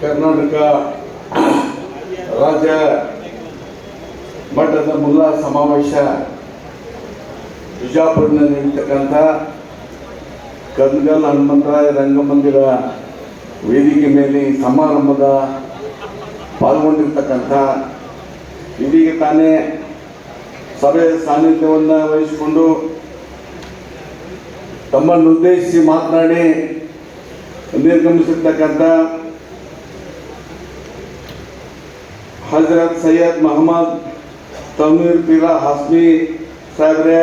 ಕರ್ನಾಟಕ ರಾಜ್ಯ ಮಟ್ಟದ ಮುಲ್ಲಾ ಸಮಾವೇಶ ಬಿಜಾಪುರದಲ್ಲಿ ಇರ್ತಕ್ಕಂಥ ಕಂದಗಲ್ ಹನುಮಂತರಾಯ ರಂಗಮಂದಿರ ವೇದಿಕೆ ಮೇಲೆ ಸಮಾರಂಭದ ಪಾಲ್ಗೊಂಡಿರ್ತಕ್ಕಂಥ ಇದೀಗ ತಾನೇ ಸಭೆ ಸಾನ್ನಿಧ್ಯವನ್ನು ವಹಿಸಿಕೊಂಡು ತಮ್ಮನ್ನು ಉದ್ದೇಶಿಸಿ ಮಾತನಾಡಿ ನಿರ್ಗಮಿಸಿರ್ತಕ್ಕಂಥ ಹಜರತ್ ಸೈಯದ್ ಮೊಹಮ್ಮದ್ ತಮೀರ್ ಪೀರಾ ಹಾಸ್ಮಿ ಸಾಹೇಬ್ರೆ,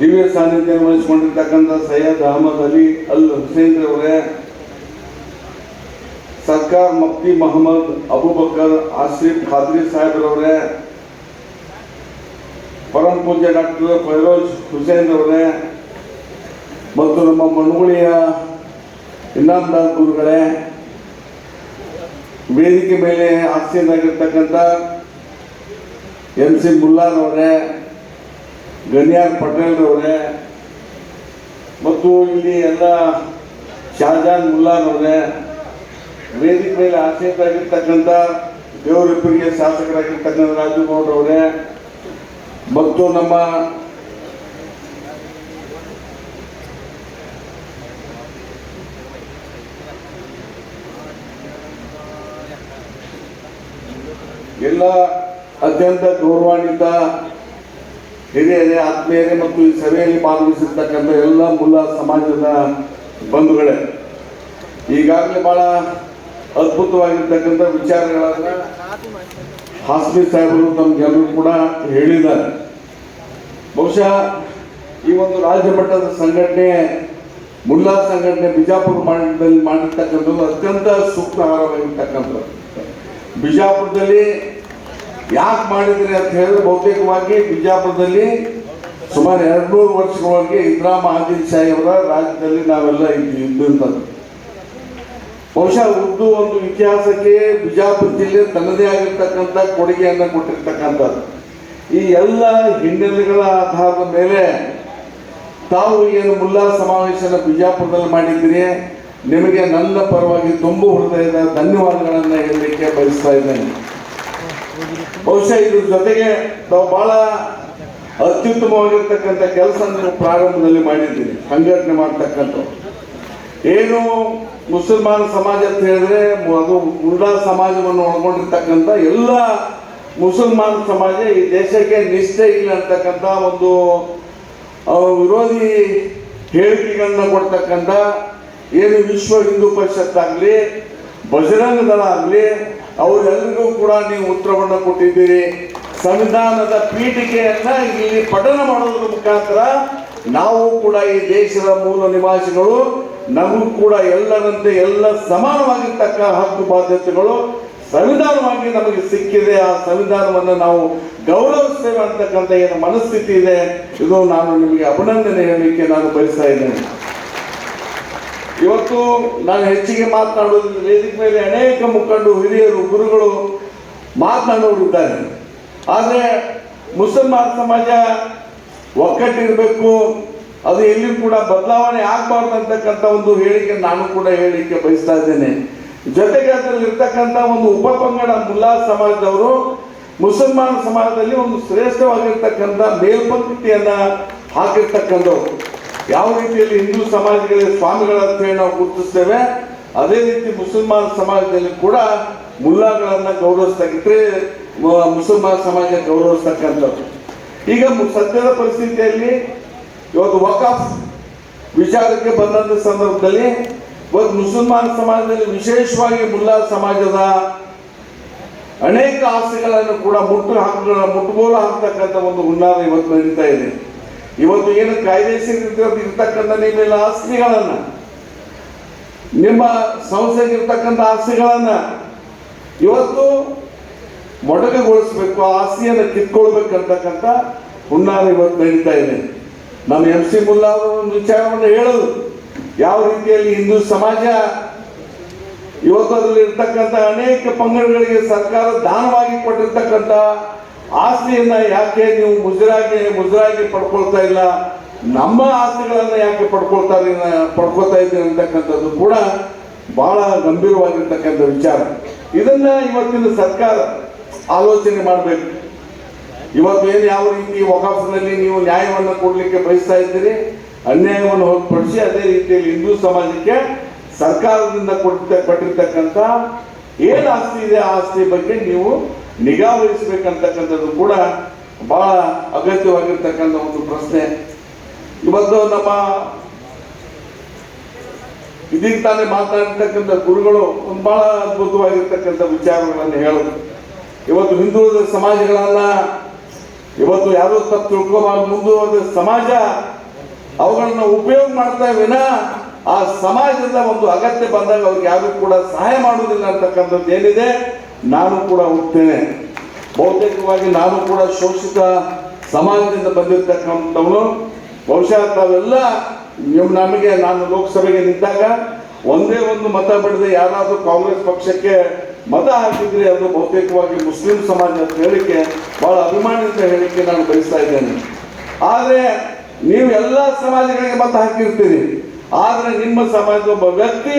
ದಿವ್ಯ ಸಾನ್ನಿಧ್ಯ ವಹಿಸಿಕೊಂಡಿರ್ತಕ್ಕಂಥ ಸೈಯದ್ ಅಹಮದ್ ಅಲಿ ಅಲ್ ಹುಸೇನ್ ಅವರೇ ಸರ್ಕಾರ್ ಮಫ್ತಿ ಮೊಹಮ್ಮದ್ ಅಬೂಬಕರ್ ಆಸಿಫ್ ಖಾದ್ರಿ ಸಾಹೇಬ್ರವರೇ ಪರಂ ಪೂಜ್ಯ ಡಾಕ್ಟರ್ ಫೈರೋಜ್ ಹುಸೇನ್ ಅವರೇ ಮತ್ತು ನಮ್ಮ ಮಣಗುಳಿಯ ಇನಾಮದಾರ್ ಗುರುಗಳೇ ವೇದಿಕೆ ಮೇಲೆ ಆಸೀನಾಗಿರ್ತಕ್ಕಂಥ ಎಂ ಸಿ ಮುಲ್ಲಾರವರೇ, ಗನಿಯಾರ್ ಪಟೇಲ್ರವರೇ, ಮತ್ತು ಇಲ್ಲಿ ಎಲ್ಲ ಶಾಜಾನ್ ಮುಲ್ಲಾರವರೇ, ವೇದಿಕೆ ಮೇಲೆ ಆಸೀನರಾಗಿರ್ತಕ್ಕಂಥ ದೇವರಿಬ್ಬರಿಗೆ ಶಾಸಕರಾಗಿರ್ತಕ್ಕಂಥ ರಾಜುಗೌಡ್ರವರೇ ಮತ್ತು ನಮ್ಮ ಎಲ್ಲ ಅತ್ಯಂತ ಗೌರವಾನ್ವಿತ ಹಿರಿಯರೇ, ಆತ್ಮೀಯರೇ ಮತ್ತು ಈ ಸಭೆಯಲ್ಲಿ ಭಾಗವಹಿಸಿರ್ತಕ್ಕಂಥ ಎಲ್ಲ ಮುಲ್ಲಾ ಸಮಾಜದ ಬಂಧುಗಳೇ, ಈಗಾಗಲೇ ಬಹಳ ಅದ್ಭುತವಾಗಿರ್ತಕ್ಕಂಥ ವಿಚಾರಗಳನ್ನ ಹಾಸ್ಮಿ ಸಾಹೇಬರು ತಮ್ಗೆಲ್ಲರೂ ಕೂಡ ಹೇಳಿದ್ದಾರೆ. ಬಹುಶಃ ಈ ಒಂದು ರಾಜ್ಯ ಮಟ್ಟದ ಸಂಘಟನೆ, ಮುಲ್ಲಾ ಸಂಘಟನೆ ಬಿಜಾಪುರ ಮಾಡಿರ್ತಕ್ಕಂಥದ್ದು ಅತ್ಯಂತ ಸೂಕ್ತಹಾರವಾಗಿರ್ತಕ್ಕಂಥದ್ದು ಬಿಜಾಪುರದಲ್ಲಿ ಯಾಕೆ ಮಾಡಿದ್ರಿ ಅಂತ ಹೇಳಿದ್ರೆ ಬಹುತೇಕವಾಗಿ ಬಿಜಾಪುರದಲ್ಲಿ ಸುಮಾರು ಎರಡು ನೂರು ವರ್ಷಗಳವರೆಗೆ ಇಂದಿರಾ ಆದಿಲ್ ಶಾಹಿ ಅವರ ರಾಜ್ಯದಲ್ಲಿ ನಾವೆಲ್ಲ ಇದ್ದಂಥದ್ದು ಬಹುಶಃ ಉರ್ದು ಒಂದು ಇತಿಹಾಸಕ್ಕೆ ಬಿಜಾಪುರ ಜಿಲ್ಲೆ ತನ್ನದೇ ಆಗಿರ್ತಕ್ಕಂಥ ಕೊಡುಗೆಯನ್ನು ಕೊಟ್ಟಿರ್ತಕ್ಕಂಥದ್ದು. ಈ ಎಲ್ಲ ಹಿನ್ನೆಲೆಗಳ ಆಧಾರದ ಮೇಲೆ ತಾವು ಏನು ಮುಲ್ಲಾ ಸಮಾವೇಶನ ಬಿಜಾಪುರದಲ್ಲಿ ಮಾಡಿದ್ರಿ ನಿಮಗೆ ನನ್ನ ಪರವಾಗಿ ತುಂಬು ಹೃದಯದ ಧನ್ಯವಾದಗಳನ್ನು ಹೇಳಲಿಕ್ಕೆ ಬಯಸ್ತಾ ಇದ್ದೇನೆ. ಬಹುಶಃ ಇದ್ರ ಜೊತೆಗೆ ನಾವು ಬಹಳ ಅತ್ಯುತ್ತಮವಾಗಿರ್ತಕ್ಕಂಥ ಕೆಲಸ ಪ್ರಾರಂಭದಲ್ಲಿ ಮಾಡಿದ್ದೀರಿ ಸಂಘಟನೆ ಮಾಡ್ತಕ್ಕಂಥ ಏನು ಮುಸಲ್ಮಾನ ಸಮಾಜ ಅಂತ ಹೇಳಿದ್ರೆ ಅದು ಮುಲ್ಲಾ ಸಮಾಜವನ್ನು ಒಳಗೊಂಡಿರ್ತಕ್ಕಂಥ ಎಲ್ಲ ಮುಸಲ್ಮಾನ ಸಮಾಜ ಈ ದೇಶಕ್ಕೆ ನಿಷ್ಠೆ ಇಲ್ಲ ಅಂತಕ್ಕಂಥ ಒಂದು ವಿರೋಧಿ ಹೇಳಿಕೆಗಳನ್ನು ಕೊಡ್ತಕ್ಕಂಥ ಏನು ವಿಶ್ವ ಹಿಂದೂ ಪರಿಷತ್ ಆಗಲಿ ಬಜರಂಗ ದಳ ಆಗಲಿ ಅವರೆಲ್ಲರಿಗೂ ಕೂಡ ನೀವು ಉತ್ತರವನ್ನು ಕೊಟ್ಟಿದ್ದೀರಿ. ಸಂವಿಧಾನದ ಪೀಠಿಕೆಯನ್ನ ಇಲ್ಲಿ ಪಠನ ಮಾಡೋದ್ರ ಮುಖಾಂತರ ನಾವು ಕೂಡ ಈ ದೇಶದ ಮೂಲ ನಿವಾಸಿಗಳು, ನಮಗೂ ಕೂಡ ಎಲ್ಲರಂತೆ ಎಲ್ಲ ಸಮಾನವಾಗಿರ್ತಕ್ಕ ಹಕ್ಕು ಬಾಧ್ಯತೆಗಳು ಸಂವಿಧಾನವಾಗಿ ನಮಗೆ ಸಿಕ್ಕಿದೆ. ಆ ಸಂವಿಧಾನವನ್ನು ನಾವು ಗೌರವಿಸ್ತೇವೆ ಅಂತಕ್ಕಂಥ ಏನು ಮನಸ್ಥಿತಿ ಇದೆ, ಇದು ನಾನು ನಿಮಗೆ ಅಭಿನಂದನೆ ಹೇಳಲಿಕ್ಕೆ ನಾನು ಬಯಸ್ತಾ ಇದ್ದೇನೆ. ಇವತ್ತು ನಾನು ಹೆಚ್ಚಿಗೆ ಮಾತನಾಡುವುದರಿಂದ ವೇದಿಕೆ ಮೇಲೆ ಅನೇಕ ಮುಖಂಡರು ಹಿರಿಯರು, ಗುರುಗಳು ಮಾತನಾಡೋರಿದ್ದಾರೆ. ಆದರೆ ಮುಸಲ್ಮಾನ ಸಮಾಜ ಒಕ್ಕಟ್ಟಿರಬೇಕು ಅದು ಎಲ್ಲಿ ಕೂಡ ಬದಲಾವಣೆ ಆಗಬಾರ್ದು ಅಂತಕ್ಕಂಥ ಒಂದು ಹೇಳಿಕೆ ನಾನು ಕೂಡ ಹೇಳಿಕೆ ಬಯಸ್ತಾ ಇದ್ದೇನೆ. ಜೊತೆಗೆ ಅದರಲ್ಲಿ ಇರ್ತಕ್ಕಂಥ ಒಂದು ಉಪಪಂಗಡ ಮುಲ್ಲಾ ಸಮಾಜದವರು ಮುಸಲ್ಮಾನ ಸಮಾಜದಲ್ಲಿ ಒಂದು ಶ್ರೇಷ್ಠವಾಗಿರ್ತಕ್ಕಂಥ ಮೇಲ್ಪಂಕ್ತಿಯನ್ನ ಹಾಕಿರ್ತಕ್ಕಂಥವ್ರು. ಯಾವ ರೀತಿಯಲ್ಲಿ ಹಿಂದೂ ಸಮಾಜಗಳಲ್ಲಿ ಸ್ವಾಮಿಗಳ ಅಂತ ಹೇಳಿ ನಾವು ಗುರುತಿಸ್ತೇವೆ, ಅದೇ ರೀತಿ ಮುಸಲ್ಮಾನ ಸಮಾಜದಲ್ಲಿ ಕೂಡ ಮುಲ್ಲಾಗಳನ್ನ ಗೌರವಿಸ್ತಕ್ಕಿದ್ರೆ ಮ- ಮುಸಲ್ಮಾನ ಸಮಾಜ ಗೌರವಿಸ್ತಕ್ಕಂಥದ್ದು. ಈಗ ಸದ್ಯದ ಪರಿಸ್ಥಿತಿಯಲ್ಲಿ ಇವತ್ತು ವಕಾಫ್ ವಿಚಾರಕ್ಕೆ ಬಂದಂತ ಸಂದರ್ಭದಲ್ಲಿ ಇವತ್ತು ಮುಸಲ್ಮಾನ ಸಮಾಜದಲ್ಲಿ ವಿಶೇಷವಾಗಿ ಮುಲ್ಲಾ ಸಮಾಜದ ಅನೇಕ ಆಸೆಗಳನ್ನು ಕೂಡ ಮುಟ್ಟು ಹಾಕ ಮುಟ್ಟುಗೋಲು ಹಾಕ್ತಕ್ಕಂಥ ಒಂದು ಹುನ್ನಾರ ಇವತ್ತು ನಡೀತಾ ಇದೆ. ಇವತ್ತು ಏನು ಕಾಯ್ದೆಶೀಲ ಇರ್ತಕ್ಕಂಥ ನಿಮ್ಮೆಲ್ಲ ಆಸ್ತಿಗಳನ್ನ? ನಿಮ್ಮ ಸಂಸ್ಥೆಗೆ ಇರ್ತಕ್ಕಂಥ ಆಸ್ತಿಗಳನ್ನ ಇವತ್ತು ಮೊಟಕಗೊಳಿಸ್ಬೇಕು, ಆ ಆಸ್ತಿಯನ್ನು ಕಿತ್ಕೊಳ್ಬೇಕಂತಕ್ಕಂಥ ಹುನ್ನಾರ ಇವತ್ತು ನಡೀತಾ ಇದೆ. ನಮ್ಮ ಎಂ ಸಿ ಮುಲ್ಲಾ ಅವರು ವಿಚಾರವನ್ನು ಹೇಳೋದು. ಯಾವ ರೀತಿಯಲ್ಲಿ ಹಿಂದೂ ಸಮಾಜ ಇವತ್ತು ಅದರಲ್ಲಿ ಇರ್ತಕ್ಕಂಥ ಅನೇಕ ಪಂಗಡಗಳಿಗೆ ಸರ್ಕಾರ ದಾನವಾಗಿ ಕೊಟ್ಟಿರ್ತಕ್ಕಂಥ ಆಸ್ತಿಯನ್ನ ಯಾಕೆ ನೀವು ಮುಜರಾಗಿ ಮುಜರಾಗಿ ಪಡ್ಕೊಳ್ತಾ ಇಲ್ಲ? ನಮ್ಮ ಆಸ್ತಿಗಳನ್ನ ಯಾಕೆ ಪಡ್ಕೊಳ್ತಾ ಪಡ್ಕೊಳ್ತಾ ಇದ್ದೀನಿ ಅಂತಕ್ಕಂಥದ್ದು ಕೂಡ ಬಹಳ ಗಂಭೀರವಾಗಿರ್ತಕ್ಕಂಥ ವಿಚಾರ. ಇದನ್ನ ಇವತ್ತಿನ ಸರ್ಕಾರ ಆಲೋಚನೆ ಮಾಡಬೇಕು. ಇವತ್ತು ಏನು ಯಾವ ರೀತಿ ವಕಾಫ್ನಲ್ಲಿ ನೀವು ನ್ಯಾಯವನ್ನು ಕೊಡಲಿಕ್ಕೆ ಬಯಸ್ತಾ ಇದ್ದೀರಿ? ಅನ್ಯಾಯವನ್ನು ಹೊರತುಪಡಿಸಿ ಅದೇ ರೀತಿಯಲ್ಲಿ ಹಿಂದೂ ಸಮಾಜಕ್ಕೆ ಸರ್ಕಾರದಿಂದ ಕೊಟ್ಟ ಕೊಟ್ಟಿರ್ತಕ್ಕಂಥ ಏನು ಆಸ್ತಿ ಇದೆ ಆ ಆಸ್ತಿ ಬಗ್ಗೆ ನೀವು ನಿಗಾ ವಹಿಸಬೇಕಂತಕ್ಕಂಥದ್ದು ಕೂಡ ಬಹಳ ಅಗತ್ಯವಾಗಿರ್ತಕ್ಕಂಥ ಒಂದು ಪ್ರಶ್ನೆ. ಇವತ್ತು ನಮ್ಮ ಇದೀಗ ತಾನೇ ಮಾತಾಡಿರ್ತಕ್ಕಂಥ ಗುರುಗಳು ಒಂದು ಬಹಳ ಅದ್ಭುತವಾಗಿರ್ತಕ್ಕಂಥ ವಿಚಾರಗಳನ್ನು ಹೇಳೋದು. ಇವತ್ತು ಹಿಂದುಳಿದ ಸಮಾಜಗಳನ್ನ ಇವತ್ತು ಯಾರೋ ತಪ್ಪು ತಿಳ್ಕೊಬಾರ ಮುಂದುವರೆದ ಸಮಾಜ, ಅವುಗಳನ್ನ ಉಪಯೋಗ ಮಾಡ್ತಾ ವಿನ ಆ ಸಮಾಜದ ಒಂದು ಅಗತ್ಯ ಬಂದಾಗ ಅವ್ರಿಗೆ ಯಾರು ಕೂಡ ಸಹಾಯ ಮಾಡುವುದಿಲ್ಲ ಅಂತಕ್ಕಂಥದ್ದು ಏನಿದೆ? ನಾನು ಕೂಡ ಹೋಗ್ತೇನೆ ಬಹುತೇಕವಾಗಿ ನಾನು ಕೂಡ ಶೋಷಿತ ಸಮಾಜದಿಂದ ಬಂದಿರತಕ್ಕಂಥವನು. ಬಹುಶಃ ತಾವೆಲ್ಲ ನಮಗೆ, ನಾನು ಲೋಕಸಭೆಗೆ ನಿಂತಾಗ ಒಂದೇ ಒಂದು ಮತ ಪಡೆದ ಯಾರಾದರೂ ಕಾಂಗ್ರೆಸ್ ಪಕ್ಷಕ್ಕೆ ಮತ ಹಾಕಿದ್ರೆ ಅದು ಬಹುತೇಕವಾಗಿ ಮುಸ್ಲಿಂ ಸಮಾಜ ಅಂತ ಹೇಳಿಕೆ, ಬಹಳ ಅಭಿಮಾನದಿಂದ ಹೇಳಿಕೆ ನಾನು ಬಯಸ್ತಾ ಇದ್ದೇನೆ. ಆದರೆ ನೀವು ಎಲ್ಲ ಸಮಾಜಗಳಿಗೆ ಮತ ಹಾಕಿರ್ತೀರಿ. ಆದರೆ ನಿಮ್ಮ ಸಮಾಜದ ಒಬ್ಬ ವ್ಯಕ್ತಿ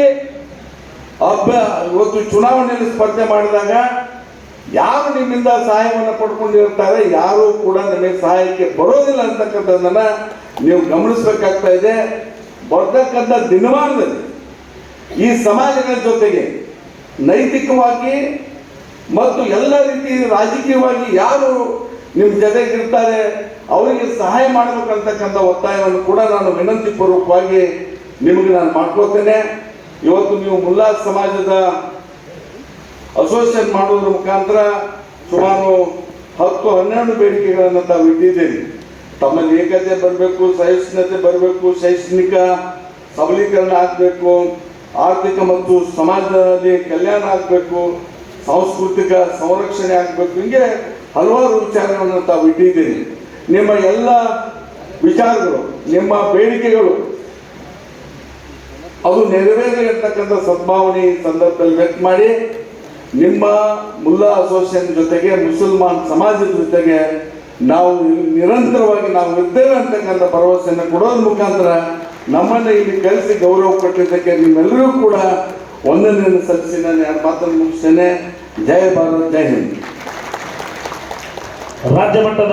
ಅಬ್ಬ ಇವತ್ತು ಚುನಾವಣೆಯಲ್ಲಿ ಸ್ಪರ್ಧೆ ಮಾಡಿದಾಗ ಯಾರು ನಿಮ್ಮಿಂದ ಸಹಾಯವನ್ನು ಪಡ್ಕೊಂಡಿರ್ತಾರೆ, ಯಾರು ಕೂಡ ನಿಮಗೆ ಸಹಾಯಕ್ಕೆ ಬರೋದಿಲ್ಲ ಅಂತಕ್ಕಂಥದ್ದನ್ನ ನೀವು ಗಮನಿಸಬೇಕಾಗ್ತಾ ಇದೆ. ಬರ್ತಕ್ಕಂಥ ದಿನಮಾನದಲ್ಲಿ ಈ ಸಮಾಜದ ಜೊತೆಗೆ ನೈತಿಕವಾಗಿ ಮತ್ತು ಎಲ್ಲ ರೀತಿ ರಾಜಕೀಯವಾಗಿ ಯಾರು ನಿಮ್ಮ ಜೊತೆಗಿರ್ತಾರೆ ಅವರಿಗೆ ಸಹಾಯ ಮಾಡಬೇಕಂತಕ್ಕಂಥ ಒತ್ತಾಯವನ್ನು ಕೂಡ ನಾನು ವಿನಂತಿ ಪೂರ್ವಕವಾಗಿ ನಿಮಗೆ ನಾನು ಮಾಡ್ಕೊಳ್ತೇನೆ. ಇವತ್ತು ನೀವು ಮುಲ್ಲಾ ಸಮಾಜದ ಅಸೋಸಿಯೇಷನ್ ಮಾಡೋದ್ರ ಮುಖಾಂತರ ಸುಮಾರು ಹತ್ತು, ಹನ್ನೆರಡು ಬೇಡಿಕೆಗಳನ್ನು ತಾವು ಇಟ್ಟಿದ್ದೀರಿ. ತಮ್ಮಲ್ಲಿ ಏಕತೆ ಬರಬೇಕು, ಸಹಿಷ್ಣುತೆ ಬರಬೇಕು, ಶೈಕ್ಷಣಿಕ ಸಬಲೀಕರಣ ಆಗಬೇಕು, ಆರ್ಥಿಕ ಮತ್ತು ಸಮಾಜದಲ್ಲಿ ಕಲ್ಯಾಣ ಆಗಬೇಕು, ಸಾಂಸ್ಕೃತಿಕ ಸಂರಕ್ಷಣೆ ಆಗಬೇಕು, ಹೀಗೆ ಹಲವಾರು ವಿಚಾರಗಳನ್ನು ತಾವು ಇಟ್ಟಿದ್ದೀರಿ. ನಿಮ್ಮ ಎಲ್ಲ ವಿಚಾರಗಳು, ನಿಮ್ಮ ಬೇಡಿಕೆಗಳು ಅದು ನೆರವೇರಲಿ ಅಂತಕ್ಕಂಥ ಸದ್ಭಾವನೆ ಸಂದರ್ಭದಲ್ಲಿ ವ್ಯಕ್ತ ಮಾಡಿ, ನಿಮ್ಮ ಮುಲ್ಲಾ ಅಸೋಸಿಯೇಷನ್ ಜೊತೆಗೆ, ಮುಸಲ್ಮಾನ್ ಸಮಾಜದ ಜೊತೆಗೆ ನಾವು ನಿರಂತರವಾಗಿ ನಾವು ಇದ್ದೇವೆ ಅಂತಕ್ಕಂಥ ಭರವಸೆಯನ್ನು ಕೊಡೋದ್ರ ಮುಖಾಂತರ ನಮ್ಮನ್ನ ಇಲ್ಲಿ ಕಲಿಸಿ ಗೌರವ ಕೊಟ್ಟಿದ್ದಕ್ಕೆ ನಿಮ್ಮೆಲ್ಲರೂ ಕೂಡ ಒಂದನೆಯನ್ನು ಸಲ್ಲಿಸಿ ನಾನು ಎರಡು ಮಾತನ್ನು ಮುಗಿಸ್ತೇನೆ. ಜಯ ಭಾರತ್, ಜೈ ಹಿಂದ್. ರಾಜ್ಯ ಮಟ್ಟದ